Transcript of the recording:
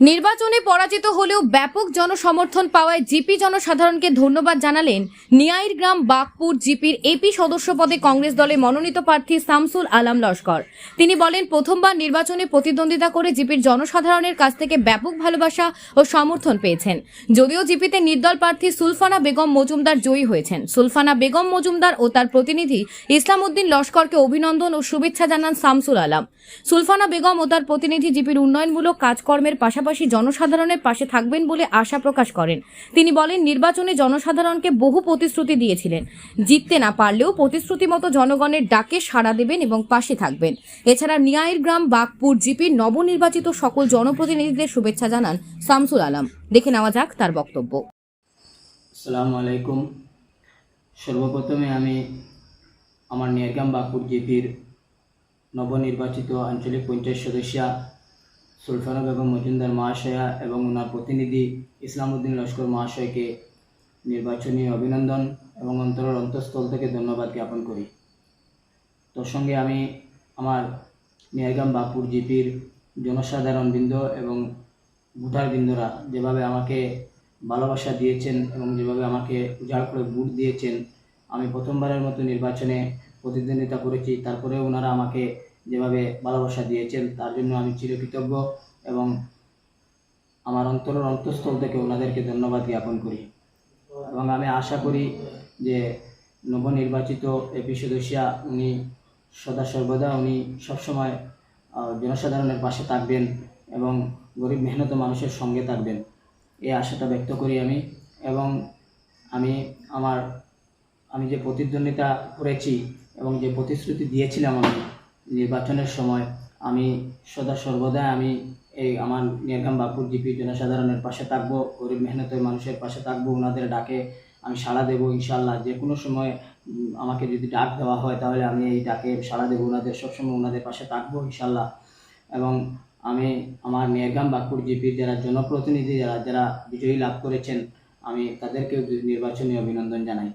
নির্বাচনে পরাজিত হলেও ব্যাপক জনসমর্থন পাওয়ায় জিপি জনসাধারণকে ধন্যবাদ জানালেন নিয়াইর গ্রাম বাগপুর জিপির এপি সদস্য পদে কংগ্রেস দলে মনোনীত প্রার্থী শামসুল আলাম লস্কর। তিনি বলেন, প্রথমবার নির্বাচনে প্রতিদ্বন্দ্বিতা করে জিপির জনসাধারণের কাছ থেকে ব্যাপক ভালোবাসা ও সমর্থন পেয়েছেন। যদিও জিপিতে নির্দল প্রার্থী সুলফানা বেগম মজুমদার জয়ী হয়েছেন। সুলফানা বেগম মজুমদার ও তার প্রতিনিধি ইসলাম উদ্দিন লস্করকে অভিনন্দন ও শুভেচ্ছা জানান শামসুল আলাম। সুলফানা বেগম ও তার প্রতিনিধি জিপির উন্নয়নমূলক কাজকর্মের পাশাপাশি জনসাধারণের পাশে থাকবেন বলে আশা প্রকাশ করেন। তিনি বলেন, নির্বাচনে জনসাধারণকে বহু প্রতিশ্রুতি দিয়েছিলেন। জিততে না পারলেও প্রতিশ্রুতি মতো জনগণের ডাকে সাড়া দেবেন এবং পাশে থাকবেন। এছাড়া নিয়াইর গ্রাম বাগপুর জিপির নবনির্বাচিত সকল জনপ্রতিনিধিদের শুভেচ্ছা জানান শামসুল আলম। দেখে নেওয়া যাক তার বক্তব্য। আসসালামু আলাইকুম। সর্বপ্রথমে আমি আমার নিয়ারগাম বাগপুর জিপির নবনির্বাচিত আঞ্চলিক পঞ্চায়েত সদস্যা সুলফানা বেগম মজুমদার মহাশয়া এবং ওনার প্রতিনিধি ইসলামউদ্দিন লস্কর মহাশয়কে নির্বাচনী অভিনন্দন এবং অন্তরের অন্তঃস্থল থেকে ধন্যবাদ জ্ঞাপন করি। তোর সঙ্গে আমি আমার নিয়ারগাম বাগপুর জিপির জনসাধারণ বৃন্দ এবং ভোটার বৃন্দরা যেভাবে আমাকে ভালোবাসা দিয়েছেন এবং যেভাবে আমাকে উজাড় করে ভোট দিয়েছেন, আমি প্রথমবারের মতো নির্বাচনে প্রতিদ্বন্দ্বিতা করেছি। তারপরেও ওনারা আমাকে যেভাবে ভালোবাসা দিয়েছেন, তার জন্য আমি চিরকৃতজ্ঞ এবং আমার অন্তরের অন্তঃস্থল থেকে ওনাদেরকে ধন্যবাদ জ্ঞাপন করি। এবং আমি আশা করি যে নবনির্বাচিত এপি সদস্যা উনি সদা সর্বদা উনি সবসময় জনসাধারণের পাশে থাকবেন এবং গরিব মেহনত মানুষের সঙ্গে থাকবেন। এই আশাটা ব্যক্ত করি আমি এবং আমি আমার, আমি যে প্রতিদ্বন্দ্বিতা করেছি এবং যে প্রতিশ্রুতি দিয়েছিলাম আমি নির্বাচনের সময় আমি সদা সর্বদা আমি এই আমার নিয়ারগাম বাপুর জিপি জনসাধারণের পাশে থাকব, গরিব মেহনতের মানুষের পাশে থাকব ওনাদের ডাকে আমি সাড়া দেবো ইনশাল্লাহ যে কোনো সময় আমাকে যদি ডাক দেওয়া হয়, তাহলে আমি এই ডাকে সাড়া দেবো ওনাদের সবসময় ওনাদের পাশে থাকব ইনশাল্লাহ এবং আমি আমার নিয়ারগাম বাঁকুড় জিপির যারা জনপ্রতিনিধি, যারা যারা বিজয়ী লাভ করেছেন, আমি তাদেরকেও নির্বাচনী অভিনন্দন জানাই।